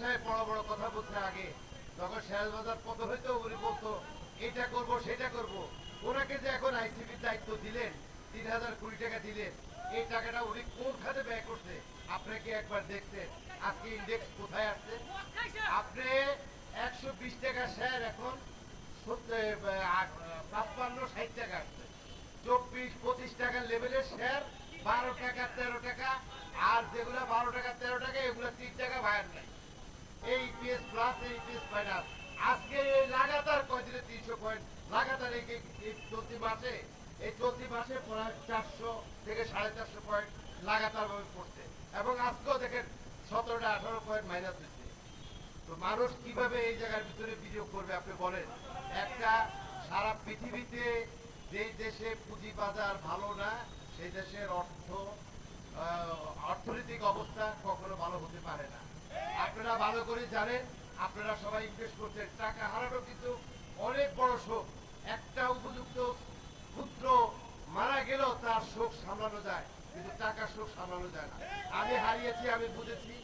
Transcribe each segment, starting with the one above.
সাহেব বড় বড় কথা আগে, যখন শেয়ার বাজার উনি বলতো এটা করব, সেটা করব। ওনাকে যে এখন দায়িত্ব দিলেন, তিন হাজার কোটি টাকা দিলেন, এই টাকাটা উনি কোন খাতে ব্যয় করছে? একবার আজকে ইন্ডেক্স কোথায় আসছে? আপনি একশো বিশ টাকা শেয়ার এখন ছাপ্পান্ন, ষাট টাকা আসছে। চব্বিশ, পঁচিশ টাকার লেভেলের শেয়ার বারো টাকা, তেরো টাকা আর যেগুলো বারো টাকা, তেরো টাকা, এগুলো তিন টাকা ভায়ার নাই। এই পিএস প্লাস এই পিএস মাইনাস আজকে লাগাতার কয়দিনে তিনশো পয়েন্ট লাগাতার এই চলতি মাসে, এই চলতি মাসে প্রায় চারশো থেকে সাড়ে চারশো পয়েন্ট লাগাতার ভাবে পড়ছে। এবং আজকেও দেখেন সতেরোটা আঠারো পয়েন্ট মাইনাস হচ্ছে তো মানুষ কীভাবে এই জায়গার ভিতরে বিনিয়োগ করবে, আপনি বলেন। একটা সারা পৃথিবীতে যে দেশে পুঁজি বাজার ভালো না, সেই দেশের অর্থ অর্থনৈতিক অবস্থা কখনো ভালো হতে পারে না। আপনারা ভালো করে জানেন, আপনারা সবাই ইনভেস্ট করছেন। টাকা হারানো কিন্তু অনেক বড় শোক। একটা উপযুক্ত পুত্র মারা গেলেও তার শোক সামলানো যায়, কিন্তু টাকা শোক সামলানো যায় না। আমি হারিয়েছি, আমি বুঝেছি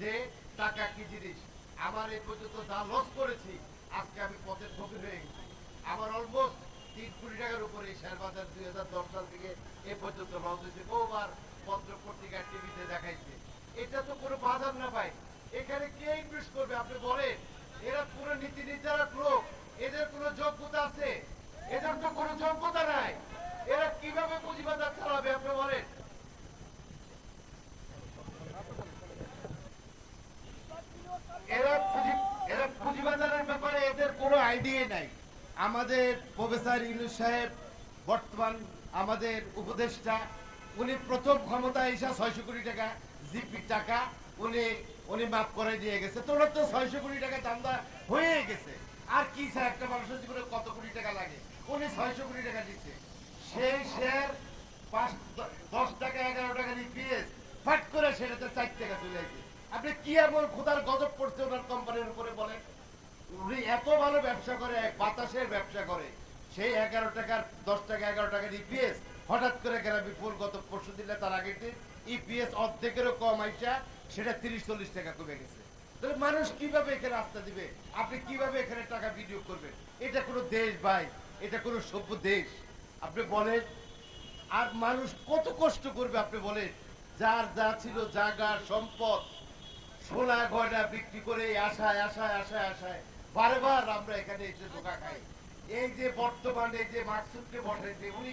যে টাকা কি জিনিস। আমার এই পর্যন্ত যা লস করেছি, আজকে আমি পথের ফকির হয়ে গেছি। আমার অলমোস্ট তিন কোটি টাকার উপরে শেয়ার বাজার দুই হাজার দশ সাল থেকে এ পর্যন্ত লস হয়েছে। বহুবার আপনি বলেন এরা পুরো নীতি নির্ধারক লোক, এদের কোনো যোগ্যতা আছে? এদের তো কোনো যোগ্যতা নাই। এরা কীভাবে পুঁজিবাজার চালাবে, আপনি বলেন? পুঁজি, এরা ব্যাপারে এদের কোনো আইডিয়া নাই। আমাদের প্রফেসর ইউনুস সাহেব, বর্তমান আমাদের উপদেষ্টা, উনি প্রথম ক্ষমতা এসে ছয়শো কোটি টাকা, জিপি টাকা, উনি উনি মাফ করে দিয়ে গেছে। তো ওনার তো ছয়শো কোটি টাকা চান্দা হয়ে গেছে। আর কি স্যার, একটা মানুষের জীবনে কত কোটি টাকা লাগে? উনি ছয়শো কোটি টাকা দিচ্ছে। সেই শেয়ার পাঁচ, দশ টাকা, এগারো টাকা ইপিএস ফাট করে সেটাতে চার টাকা চলে আসে আপনি কি এমন খোদার গজব পড়ছে ওনার কোম্পানির উপরে বলেন? উনি এত ভালো ব্যবসা করে, এক বাতাসের ব্যবসা করে। সেই এগারো টাকার দশ টাকা, এগারো টাকার ইপিএস হঠাৎ করে গেল বিপুল গত পরশু দিনে তার আগের দিন ইপিএস অর্ধেকেরও কম আইসা সেটা তিরিশ, চল্লিশ টাকা কমে গেছে। তাহলে মানুষ কীভাবে এখানে রাস্তা দিবে? আপনি কীভাবে এখানে টাকা বিনিয়োগ করবেন? এটা কোনো দেশ ভাই, এটা কোনো সভ্য দেশ। আপনি বলেন, আর মানুষ কত কষ্ট করবে আপনি বলেন, যার যা ছিল জাগা সম্পদ, সোনা গয়না বিক্রি করে এই আশায় আশায় আশায় আশায় বারবার আমরা এখানে এসে ধোকা খাই। এই যে বর্তমানে যে মাকসুদকে বসাইছে উনি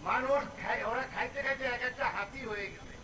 মানুষ ওরা খাইতে খাইতে এক একটা হাতি হয়ে গেছে।